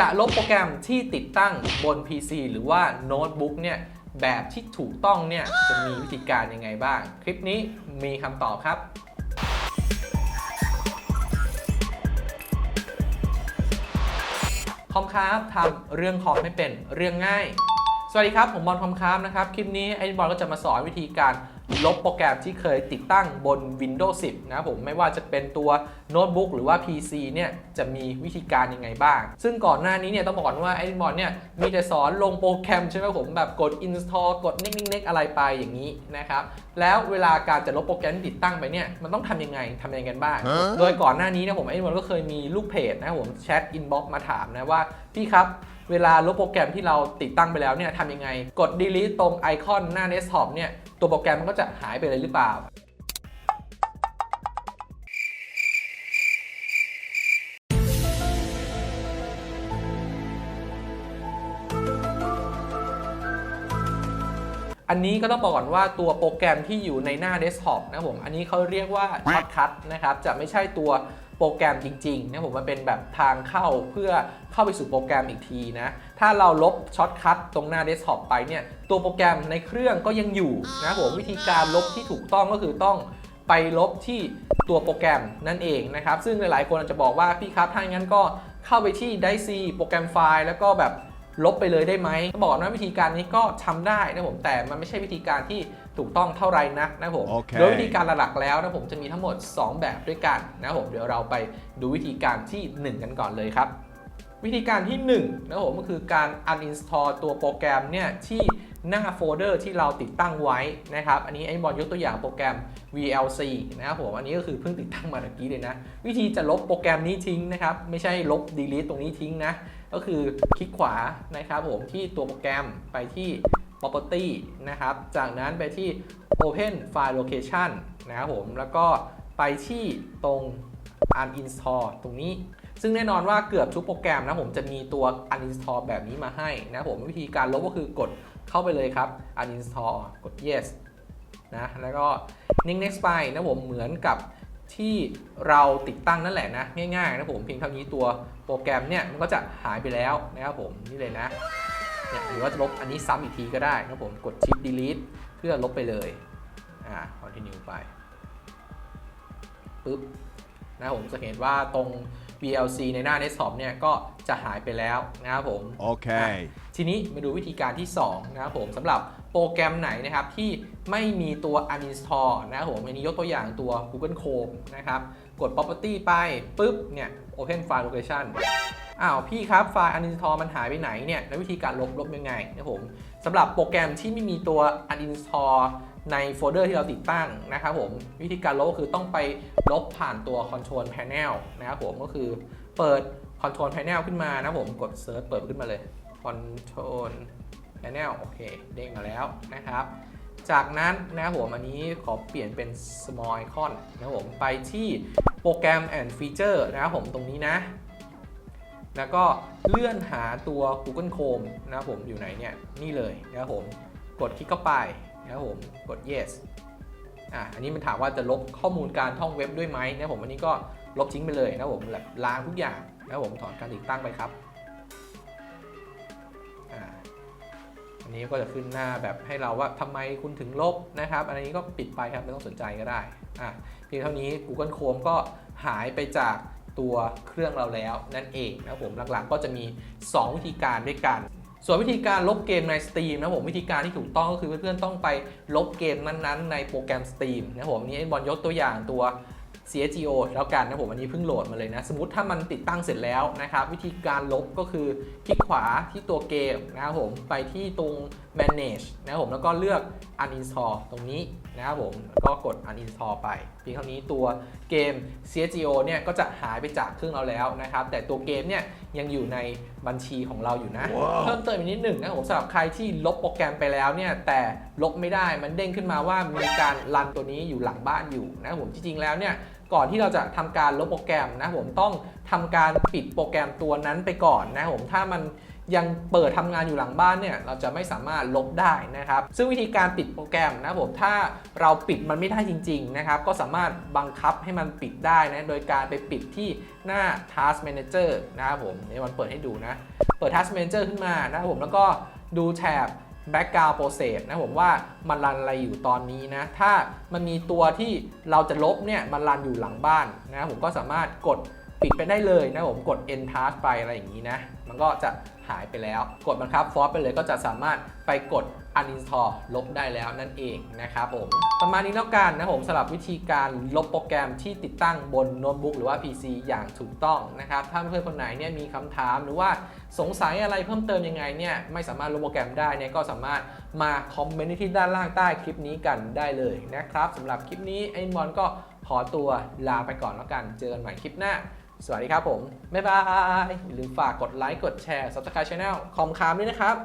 จะลบโปรแกรมที่ติดตั้งบน PC หรือว่าโน้ตบุ๊กเนี่ยแบบที่ถูกต้องเนี่ยจะมีวิธีการยังไงบ้าง คลิปนี้มีคำตอบครับคอมคราฟทำเรื่องคอมให้เป็นเรื่องง่าย สวัสดีครับ ผมบอลคอมคราฟนะครับ คลิปนี้ไอ้บอลก็จะมาสอนวิธีการ ลบโปรแกรมที่เคยติดตั้งบน Windows 10 นะครับผมไม่ว่าจะเป็นตัวโน้ตบุ๊กหรือว่า PC เนี่ยจะมีวิธีการยังไงบ้าง ซึ่งก่อนหน้านี้เนี่ยต้องบอกก่อนว่าไอ้บอลเนี่ยมีแต่สอนลงโปรแกรมใช่ไหมผมแบบกด install กดนิกนิกอะไรไปอย่างนี้นะครับแล้วเวลาการจะลบโปรแกรมที่ติดตั้งไปเนี่ยมันต้องทำยังไงทำยังไงกันบ้าง โดยก่อนหน้านี้เนะผมไอ้บอลก็เคยมีลูกเพจนะครับผมแชทอินบ็อกมาถามนะว่าพี่ครับเวลาลบโปรแกรมที่เราติดตั้งไปแล้วเนี่ยทำยังไง กด delete ตรงไอคอนหน้า desktop เนี่ย ตัวโปรแกรมมันก็จะหายไปเลยหรือเปล่าอันนี้ก็ต้องบอกก่อนว่าตัวโปรแกรมที่อยู่ในหน้าเดสก์ท็อปนะผม อันนี้เขาเรียกว่าช็อตคัทนะครับ จะไม่ใช่ตัว รแกรมจริงๆนะผมมันเป็นแบบทางเข้าเพื่อเข้าไปสู่โปรแกรมอีกทีนะ ถ้าเราลบช็อตคัทตรงหน้าเดสก์ท็อปไปเนี่ย ตัวโปรแกรมในเครื่องก็ยังอยู่นะผมวิธีการลบที่ถูกต้องก็คือต้องไปลบที่ตัวโปรแกรมนั่นเองนะครับ ซึ่งหลายๆคนอาจจะบอกว่าพี่ครับถ้าอย่างนั้นก็เข้าไปที่ d i c e โปรแกรมไฟล์แล้วก็แบบลบไปเลยได้ไหมบอกนะวิธีการนี้ก็ทำได้นะผมแต่มันไม่ใช่วิธีการที่ ถูกต้องเท่าไหรนักนะผมโอเคโดยวิธีการหลักๆแล้วนะผมจะมีทั้งหมด 2 แบบด้วยกันนะผมเดี๋ยวเราไปดูวิธีการที่ 1 กันก่อนเลยครับ วิธีการที่1นะผมก็คือการ uninstall ตัวโปรแกรมเนี่ยที่หน้าโฟลเดอร์ที่เราติดตั้งไว้นะครับ อันนี้ไอ้บอลยกตัวอย่างโปรแกรม VLC นะครับผม อันนี้ก็คือเพิ่งติดตั้งมาเมื่อกี้เลยนะ วิธีจะลบโปรแกรมนี้ทิ้งนะครับ ไม่ใช่ลบ delete ตรงนี้ทิ้งนะ ก็คือคลิกขวานะครับผมที่ตัวโปรแกรมไปที่ property นะครับ จากนั้นไปที่ open file location นะครับผม แล้วก็ไปที่ตรง uninstall ตรงนี้ ซึ่งแน่นอนว่าเกือบทุกโปรแกรมนะผมจะมีตัว uninstall แบบนี้มาให้นะผมวิธีการลบก็คือกดเข้าไปเลยครับ uninstall กด yes นะแล้วก็ next next ไปนะผมเหมือนกับที่เราติดตั้งนั่นแหละนะ ง่ายๆนะผมเพียงเท่านี้ตัวโปรแกรมเนี่ยมันก็จะหายไปแล้วนะครับผมนี่เลยนะ เนี่ยหรือว่าจะลบอันนี้ซ้ำอีกทีก็ได้นะผมกด shift delete เพื่อลบไปเลยอ่า continue ไปปึ๊บนะครับผมจะเห็นว่าตรง VLC ในหน้า desktop เนี่ยก็จะหายไปแล้วนะครับผม Okay. ทีนี้มาดูวิธีการที่ 2 นะครับผมสำหรับโปรแกรมไหนนะครับที่ไม่มีตัว uninstall นะครับผมอันนี้ยกตัวอย่างตัว Google Chrome นะครับ กด property ไปปุ๊บเนี่ย open file location อ้าวพี่ครับไฟล์ uninstall มันหายไปไหนเนี่ยแล้ววิธีการลบลบยังไงนะครับผมสำหรับโปรแกรมที่ไม่มีตัว uninstall ในโฟลเดอร์ที่เราติดตั้งนะครับผมวิธีการลบก็คือต้องไปลบผ่านตัว control panel นะครับผมก็คือเปิด control panel ขึ้นมานะผมกด search เปิดขึ้นมาเลย control panel โอเค เด้งมาแล้วนะครับ จากนั้นนะครับผมอันนี้ขอเปลี่ยนเป็น small icon นะครับผมไปที่โปรแกรม and feature นะครับผมตรงนี้นะ แล้วก็เลื่อนหาตัว Google Chrome นะครับผมอยู่ไหนเนี่ยนี่เลยนะครับผมกดคลิกเข้าไปนะครับผมกด yes อะอันนี้มันถามว่าจะลบข้อมูลการท่องเว็บด้วยไหมนะครับผมอันนี้ก็ลบทิ้งไปเลยนะครับผมแบบล้างทุกอย่างนะครับผมถอนการติดตั้งไปครับอ่าอันนี้ก็จะขึ้นหน้าแบบให้เราว่าทำไมคุณถึงลบนะครับ อันนี้ก็ปิดไปครับไม่ต้องสนใจก็ได้อะเพียงเท่านี้ Google Chrome ก็หายไปจาก ตัวเครื่องเราแล้วนั่นเองนะผมหลักๆก็จะมี 2 วิธีการด้วยกัน ส่วนวิธีการลบเกมใน Steam นะผมวิธีการที่ถูกต้องก็คือเพื่อนๆต้องไปลบเกมนั้นๆ ในโปรแกรม Steam นะผมนี่บอลยกตัวอย่างตัว CSGO แล้วกันนะผมอันนี้เพิ่งโหลดมาเลยนะ สมมติถ้ามันติดตั้งเสร็จแล้วนะครับ วิธีการลบก็คือคลิกขวาที่ตัวเกมนะครับผมไปที่ตรง manage นะครับผมแล้วก็เลือก uninstall ตรงนี้นะครับผมแล้วก็กด uninstall ไป เพียงเท่านี้ตัวเกม CSGO เนี่ยก็จะหายไปจากเครื่องเราแล้วนะครับ แต่ตัวเกมเนี่ยยังอยู่ในบัญชีของเราอยู่นะว้าวเพิ่มเติมอีกนิดหนึ่งนะผมสำหรับใครที่ลบโปรแกรมไปแล้วเนี่ยแต่ลบไม่ได้มันเด้งขึ้นมาว่ามีการรันตัวนี้อยู่หลังบ้านอยู่นะครับผมจริงๆแล้วเนี่ยก่อนที่เราจะทำการลบโปรแกรมนะผมต้องทำการปิดโปรแกรมตัวนั้นไปก่อนนะผมถ้ามัน ยังเปิดทำงานอยู่หลังบ้านเนี่ยเราจะไม่สามารถลบได้นะครับ ซึ่งวิธีการปิดโปรแกรมนะผมถ้าเราปิดมันไม่ได้จริงๆนะครับก็สามารถบังคับให้มันปิดได้นะโดยการไปปิดที่หน้า Task Manager นะครับผมนี่มันเปิดให้ดูนะ เปิด Task Manager ขึ้นมานะครับผมแล้วก็ดูแถบ Background Process นะผมว่ามันรันอะไรอยู่ตอนนี้นะ ถ้ามันมีตัวที่เราจะลบเนี่ยมันรันอยู่หลังบ้านนะผมก็สามารถกด ปิดไปได้เลยนะผมกด End Task ไปอะไรอย่างนี้นะ มันก็จะหายไปแล้ว กดบังคับฟอสไปเลยก็จะสามารถไปกด uninstall ลบได้แล้วนั่นเองนะครับผม ประมาณนี้แล้วกันนะผมสำหรับวิธีการลบโปรแกรมที่ติดตั้งบนโน้ตบุ๊กหรือว่า PC อย่างถูกต้องนะครับ ถ้าเพื่อนคนไหนเนี่ยมีคำถามหรือว่าสงสัยอะไรเพิ่มเติมยังไงเนี่ยไม่สามารถลบโปรแกรมได้เนี่ยก็สามารถมาคอมเมนต์ที่ด้านล่างใต้คลิปนี้กันได้เลยนะครับสำหรับคลิปนี้ไอ้มอนก็ขอตัวลาไปก่อนแล้วกัน เจอกันใหม่คลิปหน้า สวัสดีครับผม บ๊ายบายอย่าลืมฝากกดไลค์กดแชร์ subscribe channel คอมคามด้วยนะครับ